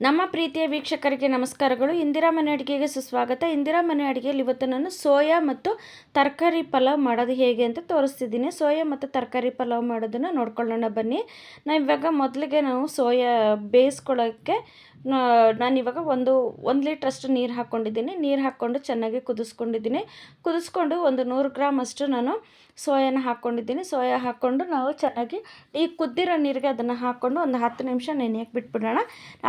ನಮ್ಮ ಪ್ರೀತಿಯ ವೀಕ್ಷಕರಿಗೆ ನಮಸ್ಕಾರಗಳು. ಇಂದಿರಾ ಮನೆ ಅಡುಗೆಗೆ ಸುಸ್ವಾಗತ. ಇಂದಿರಾ ಮನೆ ಅಡುಗೆಯಲ್ಲಿ ಇವತ್ತು ನಾನು ಸೋಯಾ ಮತ್ತು ತರಕಾರಿ ಪಲಾವ್ ಮಾಡೋದು ಹೇಗೆ ಅಂತ ತೋರಿಸ್ತಿದ್ದೀನಿ. ಸೋಯಾ ಮತ್ತು ತರಕಾರಿ ಪಲಾವ್ ಮಾಡೋದನ್ನು ನೋಡ್ಕೊಳ್ಳೋಣ ಬನ್ನಿ. ನಾನು ಇವಾಗ ಮೊದಲಿಗೆ ನಾವು ಸೋಯಾ ಬೇಯಿಸ್ಕೊಳ್ಳೋಕ್ಕೆ ನಾನು ಇವಾಗ ಒಂದು ಒಂದು ಲೀಟ್ರಷ್ಟು ನೀರು ಹಾಕ್ಕೊಂಡಿದ್ದೀನಿ ನೀರು ಹಾಕ್ಕೊಂಡು ಚೆನ್ನಾಗಿ ಕುದಿಸ್ಕೊಂಡಿದ್ದೀನಿ. ಕುದಿಸ್ಕೊಂಡು ಒಂದು ನೂರು ಗ್ರಾಮ್ ಅಷ್ಟು ನಾನು ಸೋಯಾನ ಹಾಕ್ಕೊಂಡಿದ್ದೀನಿ ಸೋಯಾ ಹಾಕ್ಕೊಂಡು ನಾವು ಚೆನ್ನಾಗಿ ಈ ಕುದ್ದಿರೋ ನೀರಿಗೆ ಅದನ್ನು ಹಾಕ್ಕೊಂಡು ಒಂದು ಹತ್ತು ನಿಮಿಷ ನೆನೆಯಕ್ಕೆ ಬಿಟ್ಬಿಡೋಣ.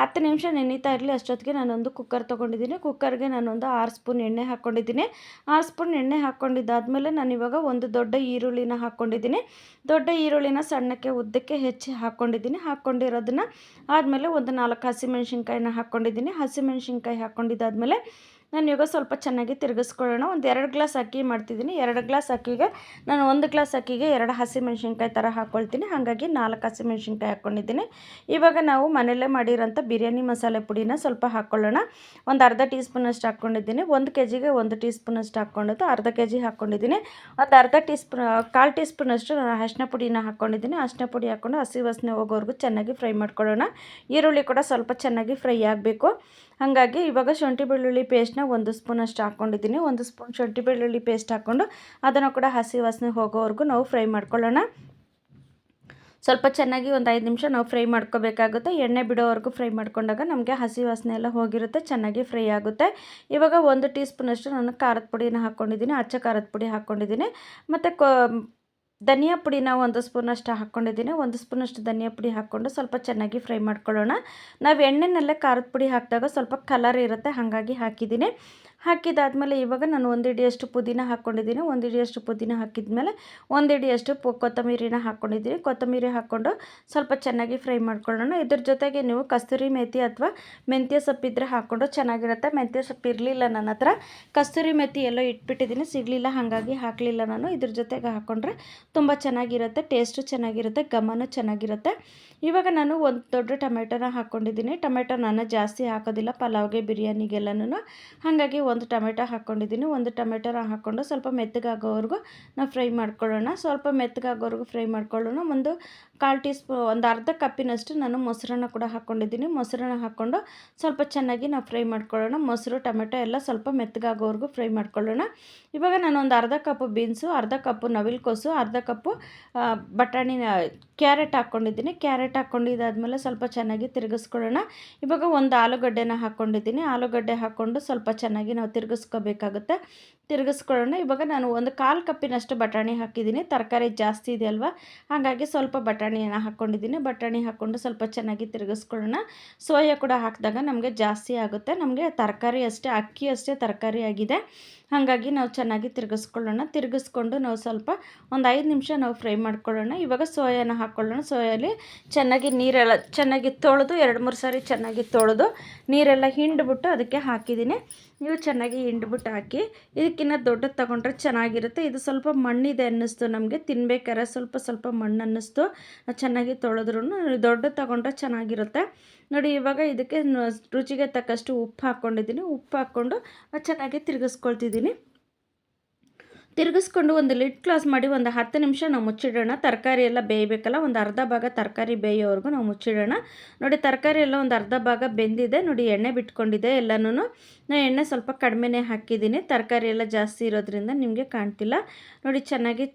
ಹತ್ತು ನಿಮಿಷ ನೆನೀತಾ ಇರಲಿ, ಅಷ್ಟೊತ್ತಿಗೆ ನಾನೊಂದು ಕುಕ್ಕರ್ ತೊಗೊಂಡಿದ್ದೀನಿ. ಕುಕ್ಕರ್ಗೆ ನಾನೊಂದು ಆರು ಸ್ಪೂನ್ ಎಣ್ಣೆ ಹಾಕ್ಕೊಂಡಿದ್ದೀನಿ ಆರು ಸ್ಪೂನ್ ಎಣ್ಣೆ ಹಾಕ್ಕೊಂಡಿದ್ದಾದಮೇಲೆ ನಾನು ಇವಾಗ ಒಂದು ದೊಡ್ಡ ಈರುಳ್ಳಿನ ಹಾಕ್ಕೊಂಡಿದ್ದೀನಿ ದೊಡ್ಡ ಈರುಳ್ಳಿನ ಸಣ್ಣಕ್ಕೆ ಉದ್ದಕ್ಕೆ ಹೆಚ್ಚಿ ಹಾಕ್ಕೊಂಡಿದ್ದೀನಿ ಹಾಕ್ಕೊಂಡಿರೋದನ್ನ ಆದಮೇಲೆ ಒಂದು ನಾಲ್ಕು ಹಸಿಮೆಣ್ಸಿನ್ಕಾಯಿನ ಹಾಕ್ಕೊಂಡಿದ್ದೀನಿ ಹಸಿಮೆಣ್ಸಿನ್ಕಾಯಿ ಹಾಕ್ಕೊಂಡಿದ್ದಾದಮೇಲೆ ನಾನು ಇವಾಗ ಸ್ವಲ್ಪ ಚೆನ್ನಾಗಿ ತಿರುಗಿಸ್ಕೊಳ್ಳೋಣ. ಒಂದು ಎರಡು ಗ್ಲಾಸ್ ಅಕ್ಕಿ ಮಾಡ್ತಿದ್ದೀನಿ. ಎರಡು ಗ್ಲಾಸ್ ಅಕ್ಕಿಗೆ ನಾನು ಒಂದು ಗ್ಲಾಸ್ ಅಕ್ಕಿಗೆ ಎರಡು ಹಸಿಮೆಣ್ಸಿನ್ಕಾಯಿ ಥರ ಹಾಕ್ಕೊಳ್ತೀನಿ ಹಾಗಾಗಿ ನಾಲ್ಕು ಹಸಿಮೆಣ್ಸಿನ್ಕಾಯಿ ಹಾಕ್ಕೊಂಡಿದ್ದೀನಿ ಇವಾಗ ನಾವು ಮನೆಯಲ್ಲೇ ಮಾಡಿರೋಂಥ ಬಿರಿಯಾನಿ ಮಸಾಲೆ ಪುಡಿನ ಸ್ವಲ್ಪ ಹಾಕ್ಕೊಳ್ಳೋಣ ಒಂದು ಅರ್ಧ ಟೀ ಸ್ಪೂನಷ್ಟು ಹಾಕ್ಕೊಂಡಿದ್ದೀನಿ ಒಂದು ಕೆ ಜಿಗೆ ಒಂದು ಟೀ ಸ್ಪೂನಷ್ಟು ಹಾಕ್ಕೊಂಡಿದ್ದು ಅರ್ಧ ಕೆ ಜಿ ಹಾಕ್ಕೊಂಡಿದ್ದೀನಿ ಒಂದು ಅರ್ಧ ಟೀ ಸ್ಪೂನ್ ಕಾಲು ಟೀ ಸ್ಪೂನಷ್ಟು ನಾನು ಅರಿಶಿನ ಪುಡಿನ ಹಾಕ್ಕೊಂಡಿದ್ದೀನಿ ಅರಿಶಿನ ಪುಡಿ ಹಾಕ್ಕೊಂಡು ಹಸಿ ವಾಸನೆ ಹೋಗೋವರೆಗೂ ಚೆನ್ನಾಗಿ ಫ್ರೈ ಮಾಡ್ಕೊಳ್ಳೋಣ. ಈರುಳ್ಳಿ ಕೂಡ ಸ್ವಲ್ಪ ಚೆನ್ನಾಗಿ ಫ್ರೈ ಆಗಬೇಕು. ಹಾಗಾಗಿ ಇವಾಗ ಶುಂಠಿ ಬೆಳ್ಳುಳ್ಳಿ ಪೇಸ್ಟ್ನ ಒಂದು ಸ್ಪೂನಷ್ಟು ಹಾಕ್ಕೊಂಡಿದ್ದೀನಿ ಒಂದು ಸ್ಪೂನ್ ಶುಂಠಿ ಬೆಳ್ಳುಳ್ಳಿ ಪೇಸ್ಟ್ ಹಾಕ್ಕೊಂಡು ಅದನ್ನು ಕೂಡ ಹಸಿ ವಾಸನೆ ಹೋಗೋವರೆಗೂ ನಾವು ಫ್ರೈ ಮಾಡ್ಕೊಳ್ಳೋಣ. ಸ್ವಲ್ಪ ಚೆನ್ನಾಗಿ ಒಂದು ಐದು ನಿಮಿಷ ನಾವು ಫ್ರೈ ಮಾಡ್ಕೋಬೇಕಾಗುತ್ತೆ. ಎಣ್ಣೆ ಬಿಡೋವರೆಗೂ ಫ್ರೈ ಮಾಡ್ಕೊಂಡಾಗ ನಮಗೆ ಹಸಿ ವಾಸನೆ ಎಲ್ಲ ಹೋಗಿರುತ್ತೆ, ಚೆನ್ನಾಗಿ ಫ್ರೈ ಆಗುತ್ತೆ. ಇವಾಗ ಒಂದು ಟೀ ಸ್ಪೂನಷ್ಟು ನಾನು ಖಾರದ ಪುಡಿನ ಹಾಕ್ಕೊಂಡಿದ್ದೀನಿ ಅಚ್ಚ ಖಾರದ ಪುಡಿ ಹಾಕ್ಕೊಂಡಿದ್ದೀನಿ ಮತ್ತು ಧನಿಯಾ ಪುಡಿನ ಒಂದು ಸ್ಪೂನಷ್ಟು ಹಾಕ್ಕೊಂಡಿದ್ದೀನಿ. ಒಂದು ಸ್ಪೂನಷ್ಟು ಧನಿಯಾ ಪುಡಿ ಹಾಕ್ಕೊಂಡು ಸ್ವಲ್ಪ ಚೆನ್ನಾಗಿ ಫ್ರೈ ಮಾಡ್ಕೊಳ್ಳೋಣ. ನಾವು ಎಣ್ಣೆನಲ್ಲೇ ಖಾರದ ಪುಡಿ ಹಾಕಿದಾಗ ಸ್ವಲ್ಪ ಕಲರ್ ಇರುತ್ತೆ, ಹಾಗಾಗಿ ಹಾಕಿದ್ದೀನಿ. ಹಾಕಿದಾದಮೇಲೆ ಇವಾಗ ನಾನು ಒಂದಿಡಿಯಷ್ಟು ಪುದೀನ ಹಾಕ್ಕೊಂಡಿದ್ದೀನಿ. ಒಂದು ಇಡಿಯಷ್ಟು ಪುದೀನ ಹಾಕಿದ್ಮೇಲೆ ಇಡಿಯಷ್ಟು ಪು, ಕೊತ್ತಂಬರಿನ ಹಾಕ್ಕೊಂಡಿದ್ದೀನಿ. ಕೊತ್ತಂಬರಿ ಹಾಕ್ಕೊಂಡು ಸ್ವಲ್ಪ ಚೆನ್ನಾಗಿ ಫ್ರೈ ಮಾಡ್ಕೊಳ್ಳೋಣ. ಇದ್ರ ಜೊತೆಗೆ ನೀವು ಕಸ್ತೂರಿ ಮೆಥಿ ಅಥವಾ ಮೆಂತ್ಯ ಸೊಪ್ಪಿದ್ರೆ ಹಾಕ್ಕೊಂಡು ಚೆನ್ನಾಗಿರುತ್ತೆ. ಮೆಂತ್ಯ ಸೊಪ್ಪು ಇರಲಿಲ್ಲ ನನ್ನ ಹತ್ರ. ಕಸ್ತೂರಿ ಮೆಥಿ ಎಲ್ಲೋ ಇಟ್ಬಿಟ್ಟಿದ್ದೀನಿ. ಸಿಗಲಿಲ್ಲ, ಹಾಗಾಗಿ ಹಾಕಲಿಲ್ಲ ನಾನು. ಇದ್ರ ಜೊತೆಗೆ ಹಾಕ್ಕೊಂಡ್ರೆ ತುಂಬ ಚೆನ್ನಾಗಿರುತ್ತೆ. ಟೇಸ್ಟು ಚೆನ್ನಾಗಿರುತ್ತೆ. ಘಮನೂ ಚೆನ್ನಾಗಿರುತ್ತೆ. ಇವಾಗ ನಾನು ಒಂದು ದೊಡ್ಡ ಟೊಮೆಟೊನ ಹಾಕ್ಕೊಂಡಿದ್ದೀನಿ. ಟೊಮೆಟೊ ನಾನು ಜಾಸ್ತಿ ಹಾಕೋದಿಲ್ಲ. ಪಲಾವ್ಗೆ ಬಿರಿಯಾನಿಗೆಲ್ಲನೂ ಹಾಗಾಗಿ ಒಂದು ಟೊಮೆಟೊ ಹಾಕ್ಕೊಂಡಿದ್ದೀನಿ. ಒಂದು ಟೊಮೆಟೊನ ಹಾಕ್ಕೊಂಡು ಸ್ವಲ್ಪ ಮೆತ್ತಗಾಗೋವರೆಗೂ ನಾವು ಫ್ರೈ ಮಾಡ್ಕೊಳ್ಳೋಣ. ಸ್ವಲ್ಪ ಮೆತ್ತಗಾಗೋವರೆಗೂ ಫ್ರೈ ಮಾಡ್ಕೊಳ್ಳೋಣ. ಒಂದು ಕಾಲು ಟೀ ಸ್ಪೂ ಒಂದು ಅರ್ಧ ಕಪ್ಪಿನಷ್ಟು ನಾನು ಮೊಸರನ್ನ ಕೂಡ ಹಾಕ್ಕೊಂಡಿದ್ದೀನಿ. ಮೊಸರನ್ನ ಹಾಕ್ಕೊಂಡು ಸ್ವಲ್ಪ ಚೆನ್ನಾಗಿ ನಾವು ಫ್ರೈ ಮಾಡ್ಕೊಳ್ಳೋಣ. ಮೊಸರು, ಟೊಮೆಟೊ ಎಲ್ಲ ಸ್ವಲ್ಪ ಮೆತ್ತಗಾಗೋವರೆಗೂ ಫ್ರೈ ಮಾಡ್ಕೊಳ್ಳೋಣ. ಇವಾಗ ನಾನು ಒಂದು ಅರ್ಧ ಕಪ್ಪು ಬೀನ್ಸು, ಅರ್ಧ ಕಪ್ಪು ನವಿಲ್ಕೋಸು ಅರ್ಧ ಕಪ್ಪು ಬಟಾಣಿ ಕ್ಯಾರೆಟ್ ಹಾಕ್ಕೊಂಡಿದ್ದೀನಿ. ಕ್ಯಾರೆಟ್ ಹಾಕ್ಕೊಂಡಿದ್ದಾದಮೇಲೆ ಸ್ವಲ್ಪ ಚೆನ್ನಾಗಿ ತಿರುಗಿಸ್ಕೊಳ್ಳೋಣ. ಇವಾಗ ಒಂದು ಆಲೂಗಡ್ಡೆನ ಹಾಕ್ಕೊಂಡಿದ್ದೀನಿ. ಆಲೂಗಡ್ಡೆ ಹಾಕ್ಕೊಂಡು ಸ್ವಲ್ಪ ಚೆನ್ನಾಗಿ ನಾವು ತಿರುಗಿಸ್ಕೋಬೇಕಾಗುತ್ತೆ. ತಿರುಗಿಸ್ಕೊಳ್ಳೋಣ. ಇವಾಗ ನಾನು ಒಂದು ಕಾಲು ಕಪ್ಪಿನಷ್ಟು ಬಟಾಣಿ ಹಾಕಿದ್ದೀನಿ. ತರಕಾರಿ ಜಾಸ್ತಿ ಇದೆ ಅಲ್ವಾ? ಹಾಗಾಗಿ ಸ್ವಲ್ಪ ಬಟಾಣಿಯನ್ನು ಹಾಕ್ಕೊಂಡಿದ್ದೀನಿ ಬಟಾಣಿ ಹಾಕ್ಕೊಂಡು ಸ್ವಲ್ಪ ಚೆನ್ನಾಗಿ ತಿರುಗಿಸ್ಕೊಳ್ಳೋಣ. ಸೋಯಾ ಕೂಡ ಹಾಕಿದಾಗ ನಮಗೆ ಜಾಸ್ತಿ ಆಗುತ್ತೆ. ನಮಗೆ ತರಕಾರಿ ಅಷ್ಟೇ, ಅಕ್ಕಿ ಅಷ್ಟೇ ತರಕಾರಿ ಆಗಿದೆ. ಹಾಗಾಗಿ ನಾವು ಚೆನ್ನಾಗಿ ತಿರುಗಿಸ್ಕೊಳ್ಳೋಣ. ತಿರುಗಿಸ್ಕೊಂಡು ನಾವು ಸ್ವಲ್ಪ ಒಂದು ಐದು ನಿಮಿಷ ನಾವು ಫ್ರೈ ಮಾಡ್ಕೊಳ್ಳೋಣ. ಇವಾಗ ಸೋಯಾನ ಹಾಕ್ಕೊಳ್ಳೋಣ. ಸೋಯಲ್ಲಿ ಚೆನ್ನಾಗಿ ನೀರೆಲ್ಲ ಚೆನ್ನಾಗಿ ತೊಳೆದು, ಎರಡು ಮೂರು ಸಾರಿ ಚೆನ್ನಾಗಿ ತೊಳೆದು ನೀರೆಲ್ಲ ಹಿಂಡ್ಬಿಟ್ಟು ಅದಕ್ಕೆ ಹಾಕಿದ್ದೀನಿ. ನೀವು ಚೆನ್ನಾಗಿ ಹಿಂಡ್ಬಿಟ್ಟು ಹಾಕಿ ಇದಕ್ಕಿಂತ ದೊಡ್ಡದು ತೊಗೊಂಡ್ರೆ ಚೆನ್ನಾಗಿರುತ್ತೆ. ಇದು ಸ್ವಲ್ಪ ಮಣ್ಣಿದೆ ಅನ್ನಿಸ್ತು ನಮಗೆ. ತಿನ್ಬೇಕಾದ್ರೆ ಸ್ವಲ್ಪ ಸ್ವಲ್ಪ ಮಣ್ಣು ಅನ್ನಿಸ್ತು. ಚೆನ್ನಾಗಿ ತೊಳೆದ್ರೂ ದೊಡ್ಡದು ತೊಗೊಂಡ್ರೆ ಚೆನ್ನಾಗಿರುತ್ತೆ. ನೋಡಿ, ಇವಾಗ ಇದಕ್ಕೆ ರುಚಿಗೆ ತಕ್ಕಷ್ಟು ಉಪ್ಪು ಹಾಕ್ಕೊಂಡಿದ್ದೀನಿ ಉಪ್ಪು ಹಾಕ್ಕೊಂಡು ಚೆನ್ನಾಗಿ ತಿರುಗಿಸ್ಕೊಳ್ತಿದ್ದೀನಿ. ತಿರುಗಿಸ್ಕೊಂಡು ಒಂದು ಲಿಡ್ ಕ್ಲಾಸ್ ಮಾಡಿ ಒಂದು ಹತ್ತು ನಿಮಿಷ ನಾವು ಮುಚ್ಚಿಡೋಣ. ತರಕಾರಿ ಎಲ್ಲ ಬೇಯಬೇಕಲ್ಲ, ಒಂದು ಅರ್ಧ ಭಾಗ ತರಕಾರಿ ಬೇಯೋವರೆಗೂ ನಾವು ಮುಚ್ಚಿಡೋಣ. ನೋಡಿ, ತರಕಾರಿ ಎಲ್ಲ ಒಂದು ಅರ್ಧ ಭಾಗ ಬೆಂದಿದೆ. ನೋಡಿ, ಎಣ್ಣೆ ಬಿಟ್ಕೊಂಡಿದೆ ಎಲ್ಲನೂ ನಾನು ಎಣ್ಣೆ ಸ್ವಲ್ಪ ಕಡಿಮೆನೇ ಹಾಕಿದ್ದೀನಿ. ತರಕಾರಿ ಎಲ್ಲ ಜಾಸ್ತಿ ಇರೋದ್ರಿಂದ ನಿಮಗೆ ಕಾಣ್ತಿಲ್ಲ. ನೋಡಿ, ಚೆನ್ನಾಗಿ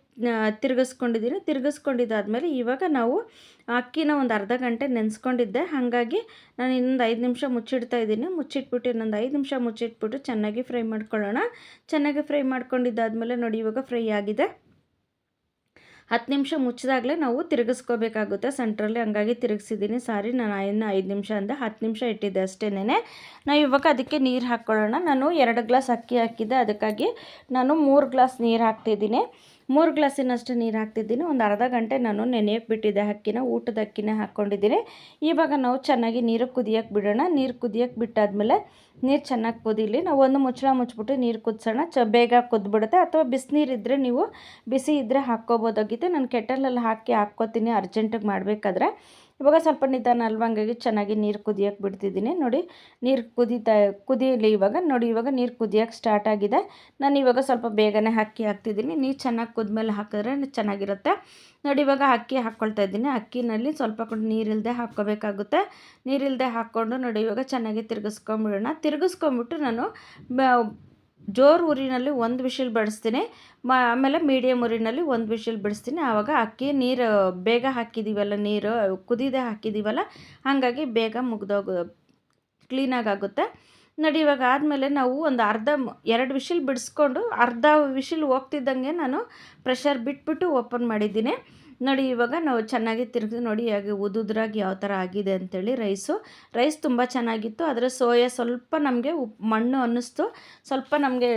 ತಿರುಗಿಸ್ಕೊಂಡಿದ್ದೀನಿ ತಿರುಗಿಸ್ಕೊಂಡಿದ್ದಾದಮೇಲೆ ಇವಾಗ ನಾವು ಅಕ್ಕಿನ ಒಂದು ಅರ್ಧ ಗಂಟೆ ನೆನೆಸ್ಕೊಂಡಿದ್ದೆ. ಹಾಗಾಗಿ ನಾನು ಇನ್ನೊಂದು ಐದು ನಿಮಿಷ ಮುಚ್ಚಿಡ್ತಾ ಇದ್ದೀನಿ. ಮುಚ್ಚಿಟ್ಬಿಟ್ಟು ಇನ್ನೊಂದು ಐದು ನಿಮಿಷ ಮುಚ್ಚಿಟ್ಬಿಟ್ಟು ಚೆನ್ನಾಗಿ ಫ್ರೈ ಮಾಡ್ಕೊಳ್ಳೋಣ. ಚೆನ್ನಾಗಿ ಫ್ರೈ ಮಾಡ್ಕೊಂಡಿದ್ದಾದಮೇಲೆ ನೋಡಿ, ಇವಾಗ ಫ್ರೈ ಆಗಿದೆ. ಹತ್ತು ನಿಮಿಷ ಮುಚ್ಚಿದಾಗಲೇ ನಾವು ತಿರುಗಿಸ್ಕೋಬೇಕಾಗುತ್ತೆ ಸೆಂಟ್ರಲ್ಲಿ. ಹಂಗಾಗಿ ತಿರುಗಿಸಿದ್ದೀನಿ. ಸಾರಿ, ನಾನು ಇನ್ನು ಐದು ನಿಮಿಷ ಅಂದ. ಹತ್ತು ನಿಮಿಷ ಇಟ್ಟಿದ್ದೆ ಅಷ್ಟೇನೆ ನಾವು ಇವಾಗ ಅದಕ್ಕೆ ನೀರು ಹಾಕ್ಕೊಳ್ಳೋಣ. ನಾನು ಎರಡು ಗ್ಲಾಸ್ ಅಕ್ಕಿ ಹಾಕಿದ್ದೆ. ಅದಕ್ಕಾಗಿ ನಾನು ಮೂರು ಗ್ಲಾಸ್ ನೀರು ಹಾಕ್ತಿದ್ದೀನಿ. ಮೂರು ಗ್ಲಾಸಿನಷ್ಟು ನೀರು ಹಾಕ್ತಿದ್ದೀನಿ. ಒಂದು ಅರ್ಧ ಗಂಟೆ ನಾನು ನೆನೆಯೋಕ್ಕೆ ಬಿಟ್ಟಿದ್ದೆ ಅಕ್ಕಿನ, ಊಟದ ಅಕ್ಕಿನ ಹಾಕ್ಕೊಂಡಿದ್ದೀನಿ. ಇವಾಗ ನಾವು ಚೆನ್ನಾಗಿ ನೀರು ಕುದಿಯೋಕೆ ಬಿಡೋಣ. ನೀರು ಕುದಿಯೋಕೆ ಬಿಟ್ಟಾದ್ಮೇಲೆ ನೀರು ಚೆನ್ನಾಗಿ ಕುದೀಲಿ, ನಾವು ಒಂದು ಮುಚ್ಚಳ ಮುಚ್ಚಿಬಿಟ್ಟು ನೀರು ಕುದಿಸೋಣ. ಚ, ಬೇಗ ಕುದ್ಬಿಡುತ್ತೆ. ಅಥವಾ ಬಿಸಿನೀರಿದ್ದರೆ ನೀವು ಬಿಸಿ ಇದ್ದರೆ ಹಾಕ್ಕೋಬೋದಾಗಿತ್ತು. ನಾನು ಕೆಟಲಲ್ಲಿ ಹಾಕಿ ಹಾಕ್ಕೋತೀನಿ, ಅರ್ಜೆಂಟಿಗೆ ಮಾಡಬೇಕಾದ್ರೆ. ಇವಾಗ ಸ್ವಲ್ಪ ನಿಧಾನ ಅಲ್ವಾ? ಹಂಗಾಗಿ ಚೆನ್ನಾಗಿ ನೀರು ಕುದಿಯೋಕೆ ಬಿಡ್ತಿದ್ದೀನಿ. ನೋಡಿ, ನೀರು ಕುದೀತಾ ಕುದಿಯಲಿ ಇವಾಗ. ನೋಡಿ, ಇವಾಗ ನೀರು ಕುದಿಯೋಕೆ ಸ್ಟಾರ್ಟ್ ಆಗಿದೆ. ನಾನು ಇವಾಗ ಸ್ವಲ್ಪ ಬೇಗನೆ ಅಕ್ಕಿ ಹಾಕ್ತಿದ್ದೀನಿ. ನೀರು ಚೆನ್ನಾಗಿ ಕುದ್ಮೇಲೆ ಹಾಕಿದ್ರೆ ಚೆನ್ನಾಗಿರುತ್ತೆ. ನೋಡಿ, ಇವಾಗ ಅಕ್ಕಿ ಹಾಕ್ಕೊಳ್ತಾ ಇದ್ದೀನಿ. ಅಕ್ಕಿನಲ್ಲಿ ಸ್ವಲ್ಪ ಕೊಂಡು ನೀರಿಲ್ಲದೆ ಹಾಕ್ಕೋಬೇಕಾಗುತ್ತೆ. ನೀರಿಲ್ಲದೆ ಹಾಕ್ಕೊಂಡು ನೋಡಿ, ಇವಾಗ ಚೆನ್ನಾಗಿ ತಿರುಗಿಸ್ಕೊಂಬಿಡೋಣ. ತಿರುಗಿಸ್ಕೊಂಬಿಟ್ಟು ನಾನು ಜೋರು ಉರಿನಲ್ಲಿ ಒಂದು ವಿಷಲ್ ಬಡಿಸ್ತೀನಿ. ಮ, ಆಮೇಲೆ ಮೀಡಿಯಮ್ ಉರಿನಲ್ಲಿ ಒಂದು ವಿಷಲ್ ಬಿಡಿಸ್ತೀನಿ. ಆವಾಗ ಅಕ್ಕಿ, ನೀರು ಬೇಗ ಹಾಕಿದ್ದೀವಲ್ಲ ನೀರು ಕುದಿದೆ ಹಾಕಿದ್ದೀವಲ್ಲ ಹಾಗಾಗಿ ಬೇಗ ಮುಗ್ದೋಗ ಕ್ಲೀನಾಗಿ ಆಗುತ್ತೆ. ನೋಡಿ, ಇವಾಗ ಆದಮೇಲೆ ನಾವು ಒಂದು ಅರ್ಧ ಎರಡು ವಿಷಿಲ್ ಬಿಡಿಸ್ಕೊಂಡು ಅರ್ಧ ವಿಷಿಲ್ ಹೋಗ್ತಿದ್ದಂಗೆ ನಾನು ಪ್ರೆಷರ್ ಬಿಟ್ಬಿಟ್ಟು ಓಪನ್ ಮಾಡಿದ್ದೀನಿ. ನೋಡಿ, ಇವಾಗ ನಾವು ಚೆನ್ನಾಗಿ ತಿರುಗಿ ನೋಡಿ, ಹಾಗೆ ಉದುದ್ರಾಗಿ ಯಾವ ಥರ ಆಗಿದೆ ಅಂಥೇಳಿ ರೈಸು. ರೈಸ್ ತುಂಬ ಚೆನ್ನಾಗಿತ್ತು, ಆದರೆ ಸೋಯಾ ಸ್ವಲ್ಪ ನಮಗೆ ಉಪ್, ಮಣ್ಣು ಅನ್ನಿಸ್ತು. ಸ್ವಲ್ಪ ನಮಗೆ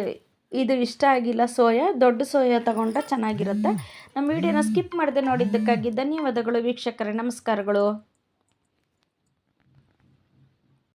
ಇದು ಇಷ್ಟ ಆಗಿಲ್ಲ ಸೋಯಾ, ದೊಡ್ಡ ಸೋಯಾ ತಗೊಂಡ್ರೆ ಚೆನ್ನಾಗಿರುತ್ತೆ. ನಮ್ಮ ವಿಡಿಯೋನ ಸ್ಕಿಪ್ ಮಾಡದೆ ನೋಡಿದ್ದಕ್ಕಾಗಿ ಧನ್ಯವಾದಗಳು ವೀಕ್ಷಕರೇ, ನಮಸ್ಕಾರಗಳು.